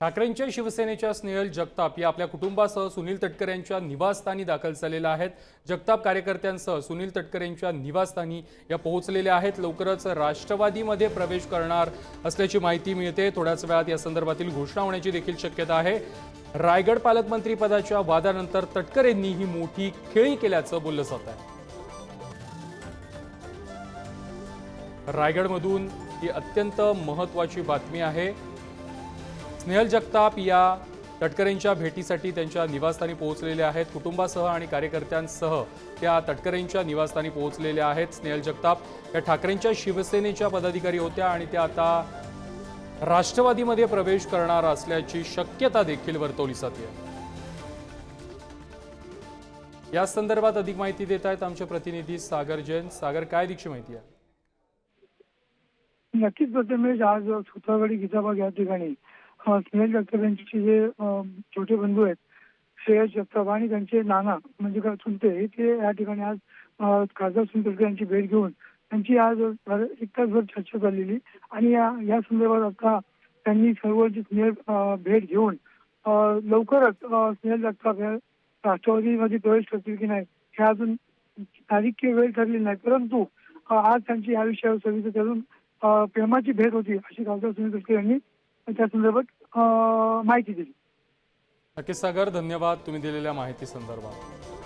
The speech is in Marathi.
ठाकरेंच्या शिवसेनेच्या स्नेहल जगताप या आपल्या कुटुंबासह सुनील तटकर यांच्या निवासस्थानी दाखल झालेल्या आहेत. जगताप कार्यकर्त्यांसह सुनील तटकर यांच्या निवासस्थानी या पोहोचलेल्या आहेत. लवकरच राष्ट्रवादीमध्ये प्रवेश करणार असल्याची माहिती मिळते. थोड्याच वेळात या संदर्भातील घोषणा होण्याची देखील शक्यता आहे. रायगड पालकमंत्रीपदाच्या वादानंतर वादानंतर तटकरेंनी ही मोठी खेळी केल्याचं बोललं जात आहे. रायगडमधून ही अत्यंत महत्त्वाची बातमी आहे. स्नेहल जगताप या तटकरेंच्या भेटीसाठी त्यांच्या निवासस्थानी पोहोचलेल्या आहेत. कुटुंबासह आणि कार्यकर्त्यांसह त्या तटकरेंच्या निवासस्थानी पोहोचलेल्या आहेत. स्नेहल जगताप या ठाकरेंच्या शिवसेनेच्या पदाधिकारी होत्या आणि त्या आता राष्ट्रवादीमध्ये प्रवेश करणार असल्याची शक्यता देखील वर्तवली जाते या संदर्भात अधिक माहिती देत आहेत आमचे प्रतिनिधी सागर जैन. सागर काय दीक्षी माहिती आहे? नक्कीच प्रथमेश आज सुतागडी गीताबाग या ठिकाणी. स्नेहल जगताप यांचे जे छोटे बंधू आहेत श्रेयस जगताप आणि त्यांचे नाना म्हणजे काय चुलते हे ते या ठिकाणी आज खासदार सुनील यांची भेट घेऊन त्यांची आज एक तासभर चर्चा झालेली आणि या या संदर्भात आता त्यांनी सर्व स्नेह भेट घेऊन लवकरच स्नेहल जगताप या राष्ट्रवादीमध्ये प्रवेश करतील की नाही हे अजून तारीख किंवा वेळ ठरली नाही. परंतु आज त्यांची या विषयावर सविस्तर करून प्रेमाची भेट होती अशी खासदार सुनील तटकर यांनी त्या संदर्भात माहिती दिली. नक्कीच सागर धन्यवाद तुम्ही दिलेल्या माहिती संदर्भात.